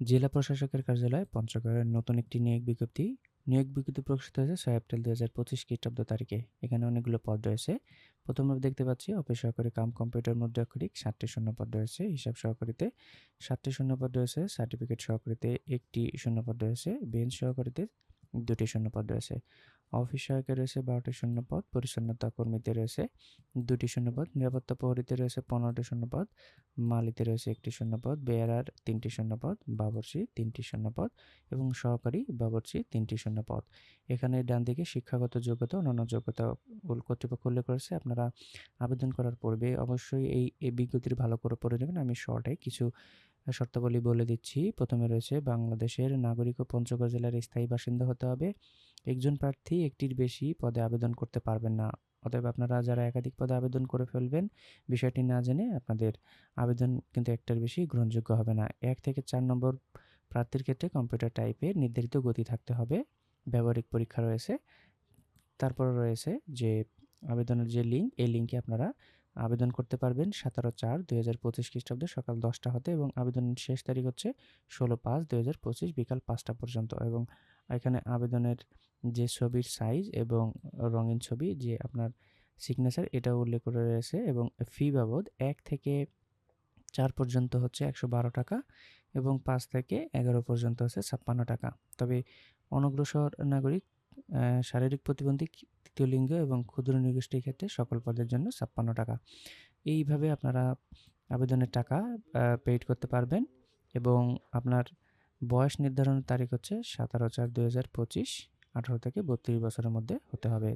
জেলা প্রশাসকের কার্যালয়ে পঞ্চগড়ের নতুন একটি নিয়োগ বিজ্ঞপ্তি। নিয়োগ বিজ্ঞপ্তি প্রকাশিত হয়েছে ছয় এপ্রিল দু হাজার পঁচিশ খ্রিস্টাব্দ তারিখে। এখানে অনেকগুলো পদ রয়েছে। প্রথমে দেখতে পাচ্ছি, অফিস সহকারী কাম কম্পিউটার মুদ্রাক্ষরিক ষাটটি শূন্যপদ রয়েছে। হিসাব সহকারীতে ষাটটি শূন্যপদ রয়েছে। সার্টিফিকেট সহকারীতে একটি শূন্য পদ রয়েছে। বেঞ্চ সহকারীতে দুটি শূন্য পদ রয়েছে। অফিস রয়েছে বারোটি শূন্যপদ, পরিচ্ছন্নতা কর্মীতে রয়েছে দুটি শূন্যপদ, নিরাপত্তা প্রহরীতে রয়েছে পনেরোটি শূন্যপদ, মালিতে রয়েছে একটি শূন্যপদ, বেয়ারার তিনটি শূন্যপদ, বাবরচি তিনটি শূন্যপদ এবং সহকারী বাবরচি তিনটি শূন্যপদ। এখানে ডান দিকে শিক্ষাগত যোগ্যতা, অন্যান্য যোগ্যতা কর্তৃপক্ষ উল্লেখ করেছে। আপনারা আবেদন করার পূর্বে অবশ্যই এই বিজ্ঞপ্তির ভালো করে পড়ে নেবেন। আমি শর্টে কিছু শর্তাবলী বলে দিচ্ছি। প্রথমে রয়েছে বাংলাদেশের নাগরিক ও পঞ্চগড় জেলার স্থায়ী বাসিন্দা হতে হবে। একজন প্রার্থী একটির বেশি পদে আবেদন করতে পারবেন না। অতএব আপনারা যারা একাধিক পদে আবেদন করে ফেলবেন, বিষয়টি না জেনে আপনাদের আবেদন কিন্তু একটার বেশি গ্রহণযোগ্য হবে না। এক থেকে চার নম্বর প্রার্থীর ক্ষেত্রে কম্পিউটার টাইপের নির্ধারিত গতি থাকতে হবে। ব্যবহারিক পরীক্ষা রয়েছে। তারপর রয়েছে যে আবেদনের যে লিঙ্ক, এই লিঙ্কে আপনারা আবেদন করতে পারবেন সতেরো চার দুই হাজার পঁচিশ খ্রিস্টাব্দে সকাল দশটা হতে এবং আবেদনের শেষ তারিখ হচ্ছে ষোলো পাঁচ দুই হাজার পঁচিশ বিকাল পাঁচটা পর্যন্ত এবং এখানে আবেদনের যে ছবির সাইজ এবং রঙিন ছবি যে আপনার সিগনেচার এটা উল্লেখ করে রয়েছে এবং ফি বাবদ এক থেকে চার পর্যন্ত হচ্ছে একশো বারো টাকা এবং পাঁচ থেকে এগারো পর্যন্ত হচ্ছে ছাপ্পান্ন টাকা। তবে অনগ্রসর নাগরিক শারীরিক প্রতিবন্ধী তৃতীয় লিঙ্গ এবং ক্ষুদ্র নিগোষ্ঠীর ক্ষেত্রে সকল পদের জন্য ছাপ্পান্ন টাকা। এইভাবে আপনারা আবেদনের টাকা পেইড করতে পারবেন এবং আপনার বয়স নির্ধারণের তারিখ হচ্ছে সতেরো চার দু হাজার পঁচিশ, আঠারো থেকে বত্রিশ বছরের মধ্যে হতে হবে।